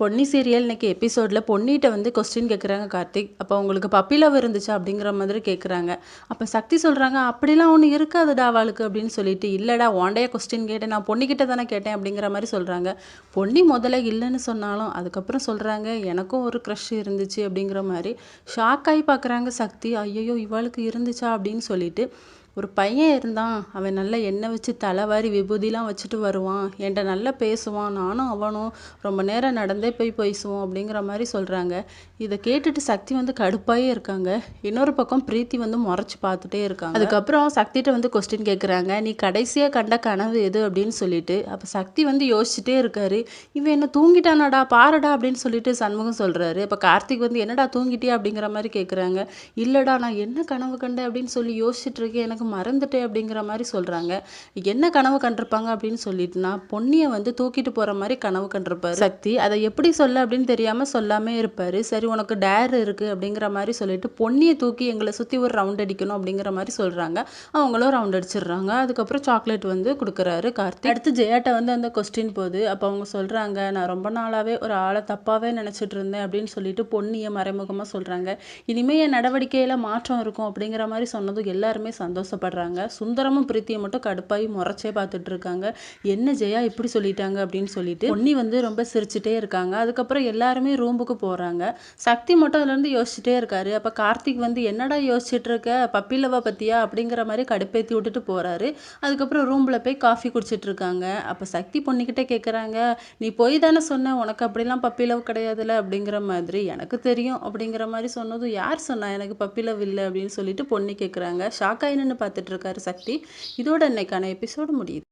Ponni serial இன்றைக்கி எபிசோடில் பொன்னிட்ட வந்து கொஸ்டின் கேட்குறாங்க கார்த்திக். அப்போ உங்களுக்கு பப்பி லவ் இருந்துச்சா அப்படிங்கிற மாதிரி கேட்குறாங்க அப்போ சக்தி சொல்கிறாங்க அப்படிலாம் ஒன்று இருக்காதுடா அவளுக்கு அப்படின்னு சொல்லிட்டு இல்லைடா ஓண்டையா கொஸ்டின் கேட்டேன் நான் பொன்னிக்கிட்ட தானே கேட்டேன் அப்படிங்கிற மாதிரி சொல்கிறாங்க பொன்னி முதல்ல இல்லைன்னு சொன்னாலும் அதுக்கப்புறம் சொல்கிறாங்க எனக்கும் ஒரு க்ரஷ் இருந்துச்சு அப்படிங்கிற மாதிரி. ஷாக் ஆகி பார்க்குறாங்க சக்தி ஐயோ இவளுக்கு இருந்துச்சா? அப்படின்னு சொல்லிட்டு ஒரு பையன் இருந்தான் அவன் நல்லா எண்ணெய் வச்சு தலைவாரி விபூதிலாம் வச்சுட்டு வருவான் என்கிட்ட நல்லா பேசுவான் நானும் அவனும் ரொம்ப நேரம் நடந்தே போய் பேசுவோம் அப்படிங்கிற மாதிரி சொல்கிறாங்க இதை கேட்டுட்டு சக்தி வந்து கடுப்பாயே இருக்காங்க. இன்னொரு பக்கம் பிரீத்தி வந்து முறைச்சி பார்த்துட்டே இருக்காங்க. அதுக்கப்புறம் சக்திகிட்ட வந்து கொஸ்டின் கேட்குறாங்க நீ கடைசியாக கண்ட கனவு எது அப்படின்னு சொல்லிட்டு அப்போ சக்தி வந்து யோசிச்சுட்டே இருக்காரு. இவன் என்ன தூங்கிட்டானாடா பாருடா அப்படின்னு சொல்லிட்டு சண்முகம் சொல்கிறாரு அப்போ கார்த்திக் வந்து என்னடா தூங்கிட்டியா? அப்படிங்கிற மாதிரி கேட்குறாங்க இல்லைடா நான் என்ன கனவு கண்டேன்? அப்படின்னு சொல்லி யோசிச்சுட்டு இருக்கேன். எனக்கு மறந்துட்டேன் அப்படிங்கிற மாதிரி சொல்கிறாங்க என்ன கனவு கண்டிருப்பாங்க அப்படின்னு சொல்லிட்டுனா பொன்னியை வந்து தூக்கிட்டு போகிற மாதிரி கனவு கண்டிருப்பாரு. சக்தி அதை எப்படி சொல்ல அப்படின்னு தெரியாமல் சொல்லாமே இருப்பார். சரி உனக்கு டேர் இருக்குது அப்படிங்கிற மாதிரி சொல்லிட்டு பொன்னியை தூக்கி எங்களை சுற்றி ஒரு ரவுண்ட் அடிக்கணும் அப்படிங்கிற மாதிரி சொல்கிறாங்க அவங்களும் ரவுண்ட் அடிச்சிடுறாங்க. அதுக்கப்புறம் சாக்லேட் வந்து கொடுக்குறாரு கார்த்திக். அடுத்து ஜெயாட்ட வந்து அந்த கொஸ்டின் போகுது. அப்போ அவங்க சொல்கிறாங்க நான் ரொம்ப நாளாகவே ஒரு ஆளை தப்பாகவே நினச்சிட்டு இருந்தேன் அப்படின்னு சொல்லிட்டு பொன்னியை மறைமுகமாக சொல்கிறாங்க இனிமேல் என் நடவடிக்கையில் மாற்றம் இருக்கும் அப்படிங்கிற மாதிரி சொன்னதும் எல்லாருமே சந்தோஷம் சந்தோஷப்படுறாங்க சுந்தரமும் பிரீத்தியை மட்டும் கடுப்பாகி முறைச்சே பார்த்துட்டு இருக்காங்க என்ன ஜெயா இப்படி சொல்லிட்டாங்க அப்படின்னு சொல்லிட்டு பொன்னி வந்து ரொம்ப சிரிச்சுட்டே இருக்காங்க. அதுக்கப்புறம் எல்லாருமே ரூமுக்கு போகிறாங்க சக்தி மட்டும் அதுலேருந்து யோசிச்சுட்டே இருக்காரு. அப்போ கார்த்திக் வந்து என்னடா யோசிச்சுட்டு இருக்க பப்பிலவா பத்தியா? அப்படிங்கிற மாதிரி கடுப்பேற்றி விட்டுட்டு போகிறாரு அதுக்கப்புறம் ரூமில் போய் காஃபி குடிச்சிட்டு இருக்காங்க அப்போ சக்தி பொண்ணுக்கிட்டே கேட்குறாங்க நீ போய் தானே சொன்ன? உனக்கு அப்படிலாம் பப்பிலவ் கிடையாதுல்ல அப்படிங்கிற மாதிரி எனக்கு தெரியும். அப்படிங்கிற மாதிரி சொன்னதும் யார் சொன்னா எனக்கு பப்பிலவ் இல்லை? அப்படின்னு சொல்லிட்டு பொண்ணு கேட்குறாங்க ஷாக்காயின்னு பார்த்துட்டு பார்த்துட்ருக்காரு சக்தி. இதோட இன்னைக்கான எபிசோடு முடியுது.